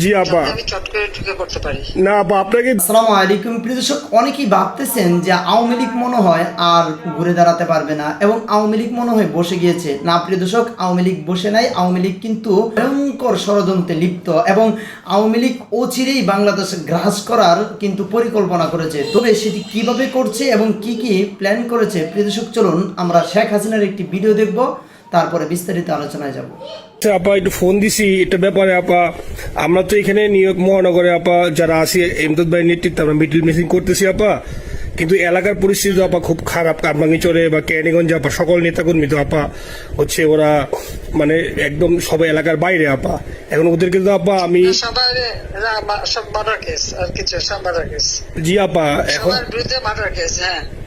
জি আপা। আমি চট করে ঢুকে পড়তে পারি। না আপা আপনাকে আসসালামু আলাইকুম। প্রিয় দর্শক অনেকেই ভাবতেছেন যে আওয়ামী লীগ মনে হয় আর ঘুরে দাঁড়াতে পারবে না এবং আওয়ামী লীগ মনে হয় বসে গিয়েছে। না প্রিয় দর্শক আওয়ামী লীগ বসে নাই। আওয়ামী লীগ কিন্তু ভয়ঙ্কর ষড়যন্ত্রে লিপ্ত এবং আওয়ামী লীগ অচিরেই বাংলাদেশ গ্রাস করার কিন্তু পরিকল্পনা করেছে। তবে সেটি কীভাবে করছে এবং কি কি প্ল্যান করেছে? প্রিয় দর্শক চলুন আমরা শেখ হাসিনার একটি ভিডিও দেখব। তারপরে বিস্তারিত আলোচনায় যাব। আচ্ছা, আপা একটু ফোন দিছি এটা ব্যাপারে আপা আমরা তো এখানে নিউ ইয়র্ক মহানগরে আপা যারা আছি এমদাদ ভাই নেতৃত্বে আমরা মিডিল মিসিং করতেছি আপা। কিন্তু এলাকার পরিস্থিতি তো আপা খুব খারাপ। কারমাঙ্গিচরে বা ক্যানিগঞ্জে আপা সকল নেতাকর্মী তো আপা হচ্ছে ওরা মানে একদম সব এলাকার বাইরে আপা। এখন ওদেরকে তো আপা আমি সবার এরা মা- সব মার্ডার কেস আর কিছু সব মার্ডার কেস। জি আপা এখন বিরুদ্ধে মার্ডার কেস হ্যাঁ।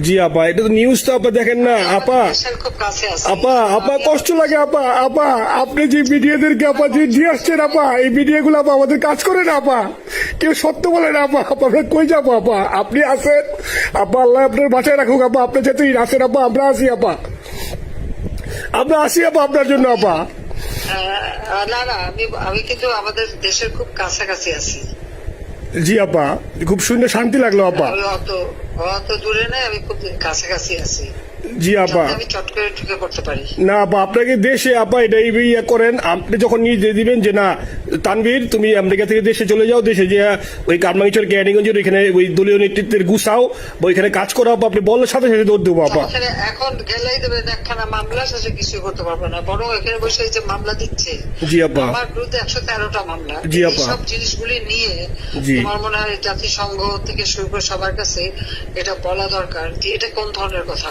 জি আপা এটা তো নিউজ তো আপা দেখেন না। আপা দেশের খুব কাছে আছে। আপা আপা কষ্ট লাগে আপা আপা আপনি যে মিডিয়াদেরকে আপা যে দিয়ে আসছেন আপা এই মিডিয়াগুলো আপা আমাদের কাজ করে না আপা। কেউ সত্য বলে না আপা। আপা আমরা কই যাব আপা? আপনি আসেন আপা আল্লাহ আপনার বাঁচায় রাখুক আপা। আপনি যেতেই আসেন আপা আমরা আসি আপা। আমরা আসি আপা আপনার জন্য আপা। না না আমি আমি কিন্তু আমাদের দেশের খুব কাছাকাছি আছি। জি আপা। খুব শুনে শান্তি লাগল আপা। অত অত দূরে নাই আমি খুব কাছাকাছি আছি। জি আপা। না আপা আপনাকে দেশে আপা এটা এই ইয়ে করেন আপনি যখন নিজে দিবেন যে না তানভীর তুমি আমেরিকা থেকে দেশে চলে যাও দেশে যে ওই কারমাঙ্গিচর ক্যানিগঞ্জের ওইখানে ওই দলীয় নেতৃত্বের গুছাও বা ওইখানে কাজ করো আপা আপনি বলার সাথে সাথে দৌড় দেবো আপা এখানে এখন গেলেই দেবেন একখানা মামলা শেষে কিছু করতে পারবে না বরং এখানে বসে যে মামলা দিচ্ছে জি আপা আমার বিরুদ্ধে একশো তেরোটা মামলা জি আপা। সব জিনিসগুলি নিয়ে জি। তোমার মনে হয় জাতিসংঘ থেকে শুরু করে সবার কাছে এটা বলা দরকার যে এটা কোন ধরনের কথা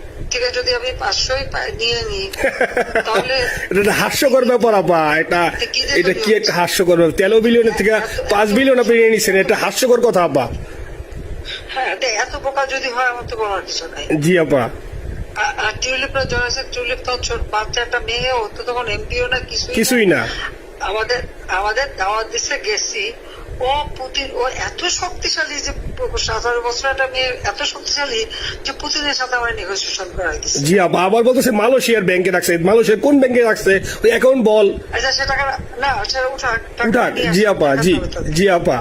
থেকে যদি আমি পাঁচশোই নিয়ে নিই তাহলে এটা হাস্যকর ব্যাপার আপা। এটা এটা কি একটা হাস্যকর ব্যাপার? তেরো বিলিয়নের থেকে পাঁচ বিলিয়ন আপনি নিয়ে নিচ্ছেন এটা হাস্যকর কথা আপা। হ্যাঁ এত বোকা যদি হয় আমার তো বলার কিছু নাই। জি আপা। আর টিউলিপরা জয়েছে টিউলিপ তো ছোট বাচ্চা একটা মেয়ে ও তো তখন এমপিও না কিছুই না। কিছুই না। আমাদের আমাদের দাওয়াত দিচ্ছে গেছি। ও পুতিন ও এত শক্তিশালী যে সতেরো বছর একটা মেয়ে এত শক্তিশালী যে পুতিনের সাথে আমার নেগোসিয়েশন করা জি আবার বলতেছে মালয়েশিয়ার ব্যাংকে রাখছে। মালয়েশিয়ার কোন ব্যাংকে রাখছে? ওই অ্যাকাউন্ট বল। আচ্ছা সে টাকা না সেটা উঠাক টাকা উঠাক জি আপা জি জি আপা।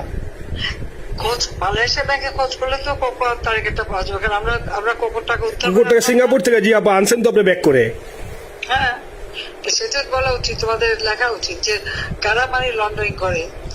খোঁজ মালয়েশিয়া ব্যাংকে খোঁজ করলে তো তারিখটা পাওয়া যাবে। কারণ আমরা আমরা কোকোর টাকা কুকুর করে সিঙ্গাপুর থেকে জি আপা আনছেন তো আপনি ব্যাক করে। হ্যাঁ সেটা বলা উচিত তোমাদের লেখা উচিত যে কারা মানি লন্ডারিং করে?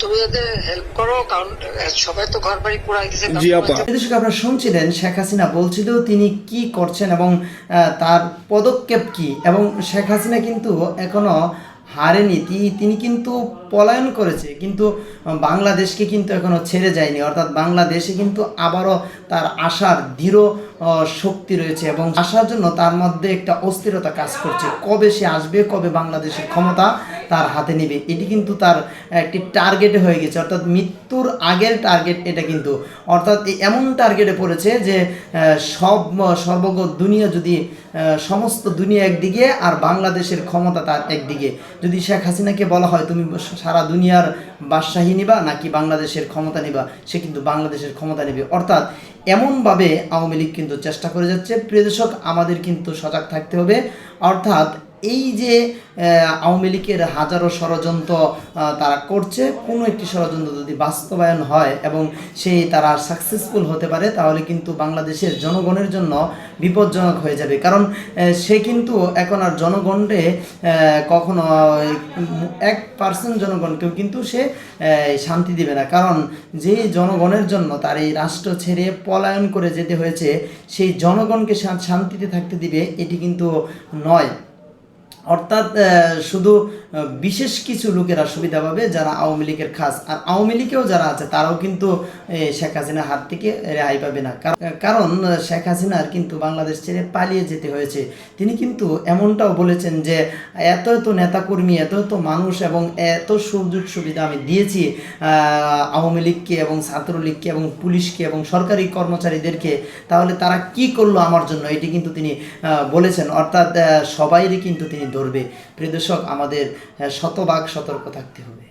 তুমি যাদের হেল্প করো কারণ সবাই তো ঘর বাড়ি পুরাই দিছে জি, আপা। দর্শক আপনারা শুনছিলেন শেখ হাসিনা বলছিল তিনি কি করছেন এবং তার পদক্ষেপ কি? এবং শেখ হাসিনা কিন্তু এখনও হারেনি। তিনি কিন্তু পলায়ন করেছে কিন্তু বাংলাদেশকে কিন্তু এখনও ছেড়ে যায়নি। অর্থাৎ বাংলাদেশে কিন্তু আবারও তার আশার দৃঢ় শক্তি রয়েছে এবং আসার জন্য তার মধ্যে একটা অস্থিরতা কাজ করছে। কবে সে আসবে কবে বাংলাদেশের ক্ষমতা তার হাতে নেবে। এটি কিন্তু তার একটি টার্গেটে হয়ে গেছে। অর্থাৎ মৃত্যুর আগের টার্গেট এটা কিন্তু। অর্থাৎ এমন টার্গেটে পড়েছে যে সব, সর্বগ দুনিয়া যদি সমস্ত দুনিয়া একদিকে আর বাংলাদেশের ক্ষমতা তার একদিকে। যদি শেখ হাসিনাকে বলা হয়, তুমি সারা দুনিয়ার বাদশাহী নিবা নাকি বাংলাদেশের ক্ষমতা নিবা? সে কিন্তু বাংলাদেশের ক্ষমতা নেবে। অর্থাৎ এমনভাবে আওয়ামী লীগ কিন্তু চেষ্টা করে যাচ্ছে। প্রিয় দর্শক, আমাদের কিন্তু সজাগ থাকতে হবে। অর্থাৎ এই যে আওয়ামী লীগের হাজারো ষড়যন্ত্র তারা করছে, কোনো একটি ষড়যন্ত্র যদি বাস্তবায়ন হয় এবং সেই তারা সাকসেসফুল হতে পারে, তাহলে কিন্তু বাংলাদেশের জনগণের জন্য বিপজ্জনক হয়ে যাবে। কারণ সে কিন্তু এখন আর জনগণে কখনো এক পার্সেন্ট জনগণকেও কিন্তু সে শান্তি দিবে না। কারণ, যে জনগণের জন্য তার এই রাষ্ট্র ছেড়ে পলায়ন করে যেতে হয়েছে, সেই জনগণকে শান্তিতে থাকতে দিবে, এটি কিন্তু নয়। অর্থাৎ শুধু বিশেষ কিছু লোকেরা সুবিধা পাবে যারা আওয়ামী লীগের খাস। আর আওয়ামী লীগেও যারা আছে, তারাও কিন্তু শেখ হাসিনার হাত থেকে রেহাই পাবে না। কারণ শেখ হাসিনার কিন্তু বাংলাদেশ ছেড়ে পালিয়ে যেতে হয়েছে। তিনি কিন্তু এমনটাও বলেছেন যে, এত এত নেতাকর্মী, এত এত মানুষ এবং এত সুযোগ সুবিধা আমি দিয়েছি আওয়ামী লীগকে এবং ছাত্রলীগকে এবং পুলিশকে এবং সরকারি কর্মচারীদেরকে, তাহলে তারা কি করল আমার জন্য? এটি কিন্তু তিনি বলেছেন। অর্থাৎ সবাইরই কিন্তু তিনি ধরবে। প্রিয় দর্শক আমাদের শতভাগ সতর্ক থাকতে হবে।